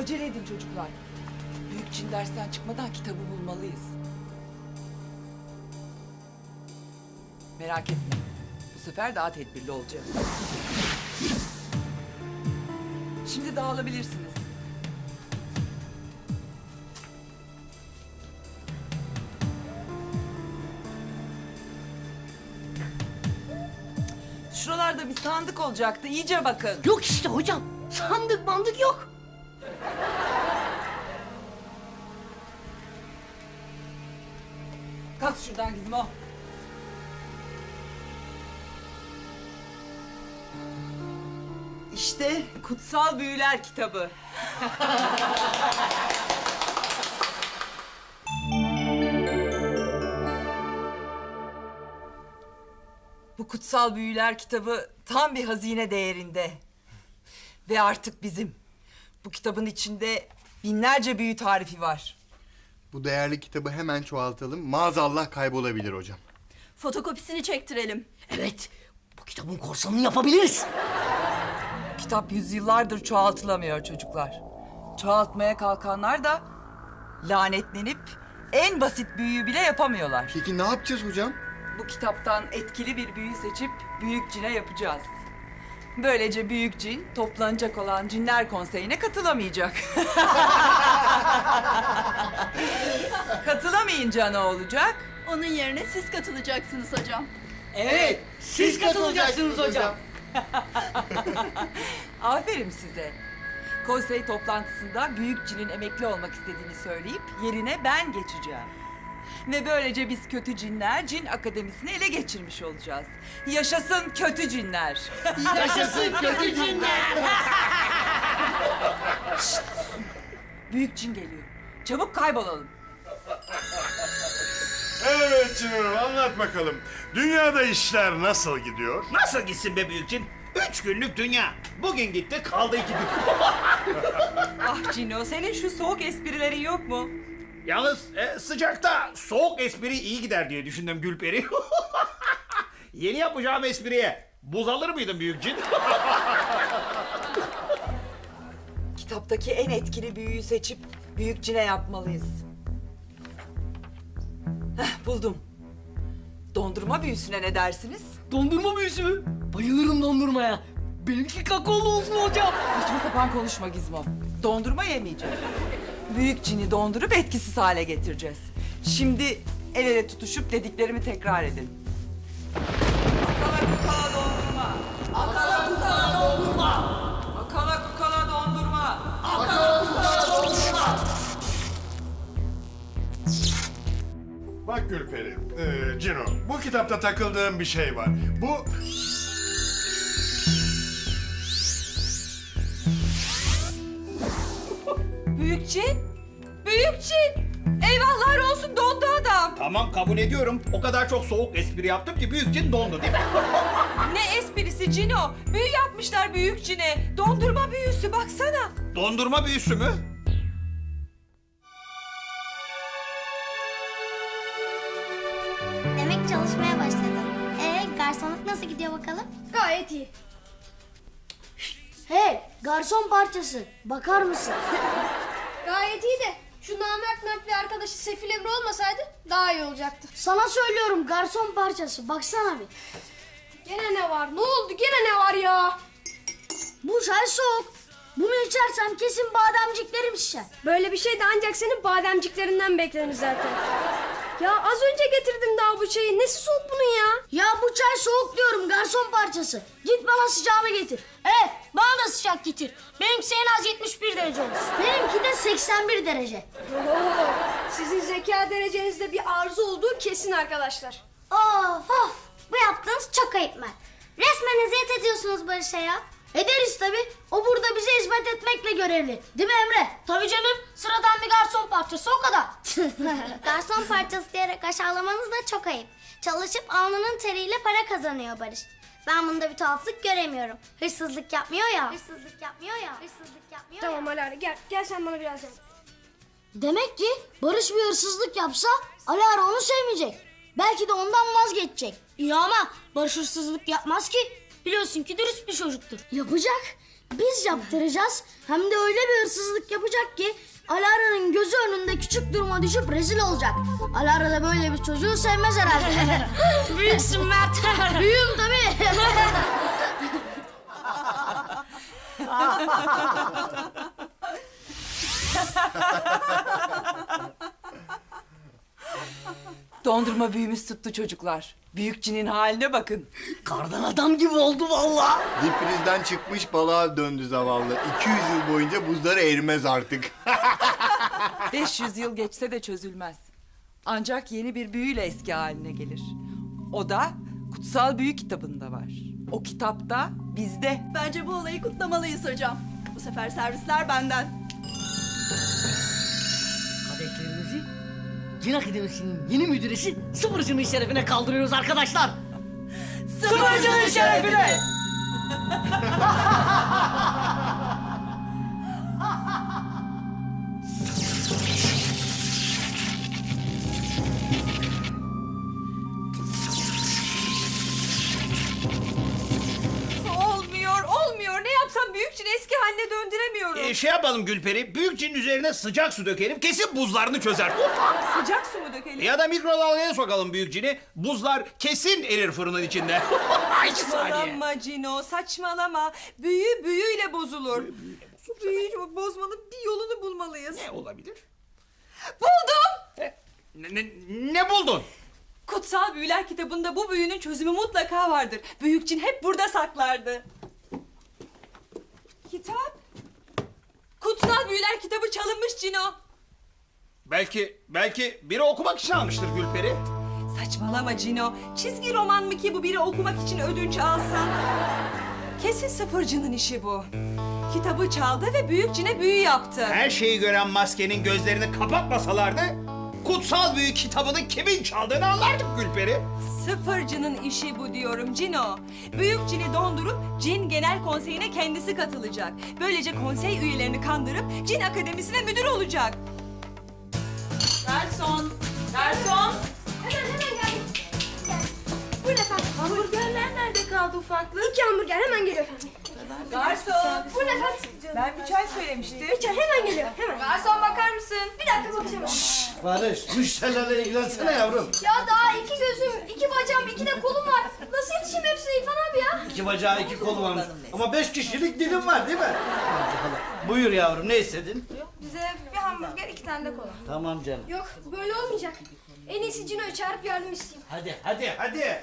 Acele edin çocuklar. Büyük cin dersten çıkmadan kitabı bulmalıyız. Merak etme. Bu sefer daha tedbirli olacağız. Şimdi dağılabilirsiniz. Şuralarda bir sandık olacaktı. İyice bakın. Yok işte hocam. Sandık mandık yok. Kalk şuradan Gizmo. İşte Kutsal Büyüler kitabı. Bu Kutsal Büyüler kitabı tam bir hazine değerinde. Ve artık bizim. Bu kitabın içinde binlerce büyü tarifi var. Bu değerli kitabı hemen çoğaltalım. Maazallah kaybolabilir hocam. Fotokopisini çektirelim. Evet. Bu kitabın korsanını yapabiliriz. Kitap yüzyıllardır çoğaltılamıyor çocuklar. Çoğaltmaya kalkanlar da lanetlenip en basit büyüyü bile yapamıyorlar. Peki ne yapacağız hocam? Bu kitaptan etkili bir büyü seçip büyük cine yapacağız. Böylece büyük cin toplanacak olan cinler konseyine katılamayacak. Katılamayınca ne olacak? Onun yerine siz katılacaksınız hocam. Evet. Siz katılacaksınız hocam. Aferin size. Konsey toplantısında büyük cinin emekli olmak istediğini söyleyip yerine ben geçeceğim. Ve böylece biz kötü cinler cin akademisini ele geçirmiş olacağız. Yaşasın kötü cinler. Yaşasın kötü cinler. büyük cin geliyor. Çabuk kaybolalım. Evet Cino anlat bakalım. Dünyada işler nasıl gidiyor? Nasıl gitsin be büyükçin? Üç günlük dünya. Bugün gitti kaldı iki gün. Ah Cino senin şu soğuk esprilerin yok mu? Yalnız e, sıcakta soğuk espri iyi gider diye düşündüm Gülperi. Yeni yapacağım espriye buz alır mıydın büyükçin? Kitaptaki en etkili büyüyü seçip büyük cine yapmalıyız. Heh, buldum. Dondurma büyüsüne ne dersiniz? Dondurma büyüsü mü? Bayılırım dondurmaya. Benimki kakaolu olsun hocam. Saçma sapan konuşma Gizmo. Dondurma yemeyeceğiz. Büyük cini dondurup etkisiz hale getireceğiz. Şimdi el ele tutuşup dediklerimi tekrar edin. Akala kukala dondurma. Akala kukala dondurma. Akala kukala dondurma. Bak Gülperi, e, Cino bu kitapta takıldığım bir şey var. Bu Büyük cin. Büyük cin. Eyvahlar olsun dondu adam. tamam kabul ediyorum. O kadar çok soğuk espri yaptım ki büyükçin dondu değil mi? Ne esprisi Cino? Büyü yapmışlar büyük cine. Dondurma büyüsü baksana. Dondurma büyüsü mü? Demek çalışmaya başladın. Ee, garsonluk nasıl gidiyor bakalım? Gayet iyi. Hey garson parçası bakar mısın? Gayet iyi de şu namert mert bir arkadaşı Sefil Emre olmasaydı daha iyi olacaktı. Sana söylüyorum garson parçası baksana bir. Gene ne var? Ne oldu? Gene ne var ya? Bu çay soğuk. Bunu içersem kesin bademciklerim şişer. Böyle bir şey de ancak senin bademciklerinden beklenir zaten. Ya az önce getirdim daha bu çayı. Nesi soğuk bunun ya? Ya bu çay soğuk diyorum garson parçası. Git bana sıcağını getir. Evet bana da sıcak getir. Benimki en az 71 derece olsun. Benimki de 81 derece. Oo, sizin zeka derecenizde bir arıza olduğu kesin arkadaşlar. Of of bu yaptığınız çok ayıp Mert. Resmen eziyet ediyorsunuz Barış'a ya. Ederiz tabi. O burada bize hizmet etmekle görevli. Değil mi Emre? Tabii canım. Sıradan bir garson parçası o kadar. Garson parçası diyerek aşağılamanız da çok ayıp. Çalışıp alnının teriyle para kazanıyor Barış. Ben bunda bir tuhaflık göremiyorum. Hırsızlık yapmıyor ya. Hırsızlık yapmıyor ya. Hırsızlık yapmıyor Tamam ya. Alara gel. Gel sen bana biraz yardım. Demek ki Barış bir hırsızlık yapsa Alara onu sevmeyecek. Belki de ondan vazgeçecek. İyi ama Barış hırsızlık yapmaz ki. Biliyorsun ki dürüst bir çocuktur. Yapacak. biz yaptıracağız. Hem de öyle bir hırsızlık yapacak ki Alara'nın gözü önünde küçük duruma düşüp rezil olacak. Alara da böyle bir çocuğu sevmez herhalde. Büyüksün Mert. Büyüğüm tabii. Dondurma büyümüz tuttu çocuklar. Büyük cinin haline bakın. Kardan adam gibi oldu vallahi. Diprizden çıkmış balığa döndü zavallı. 200 yıl boyunca buzları erimez artık. 500 yıl geçse de çözülmez. Ancak yeni bir büyüyle eski haline gelir. O da kutsal büyü kitabında var. O kitapta bizde. Bence bu olayı kutlamalıyız hocam. Bu sefer servisler benden. Cin Akademisi'nin yeni müdüresi Sıfırcı'nın şerefine kaldırıyoruz arkadaşlar. Sıfırcı'nın şerefine! eski haline döndüremiyorum. Ee, şey yapalım Gülperi, büyük cinin üzerine sıcak su dökelim, kesin buzlarını çözer. Sıcak su mu dökelim? ya da mikrodalgaya sokalım büyük cini, buzlar kesin erir fırının içinde. İki saniye. Saçmalama Cino saçmalama. Büyü büyüyle bozulur. Bu büyüyü bozmanın bir yolunu bulmalıyız. Ne olabilir? Buldum. Ne, ne, ne buldun? Kutsal Büyüler kitabında bu büyünün çözümü mutlaka vardır. Büyük cin hep burada saklardı. Kitap? Kutsal Büyüler kitabı çalınmış Cino. Belki, belki biri okumak için almıştır Gülperi. Saçmalama Cino. Çizgi roman mı ki bu biri okumak için ödünç alsa? Kesin sıfırcının işi bu. Kitabı çaldı ve büyük cine büyü yaptı. Her şeyi gören maskenin gözlerini kapatmasalardı... ...kutsal büyük kitabının kimin çaldığını anlardık Gülperi. Sıfırcının işi bu diyorum Cino. Büyük cini dondurup cin genel konseyine kendisi katılacak. Böylece konsey üyelerini kandırıp cin akademisine müdür olacak. Garson! Garson! Hemen hemen geldim. Buyurun efendim. Hamburgerler nerede kaldı ufaklık? İki hamburger hemen geliyor efendim. Garson! Buyurun efendim. Ben bir çay söylemiştim. Bir çay hemen geliyor hemen. Garson bakar mısın? Bir dakika bakacağım. Barış, müşterilerle ilgilensene yavrum. Ya daha iki gözüm, iki bacağım, iki de kolum var. Nasıl yetişeyim hepsine İrfan abi ya? İki bacağı, iki kolu varmış. Ama beş kişilik dilim var değil mi? Buyur yavrum, ne istedin? Bize bir hamburger, iki tane de kola. Tamam canım. Yok böyle olmayacak. En iyisi Cino'yu çağırıp yardım isteyeyim. Hadi, hadi, hadi.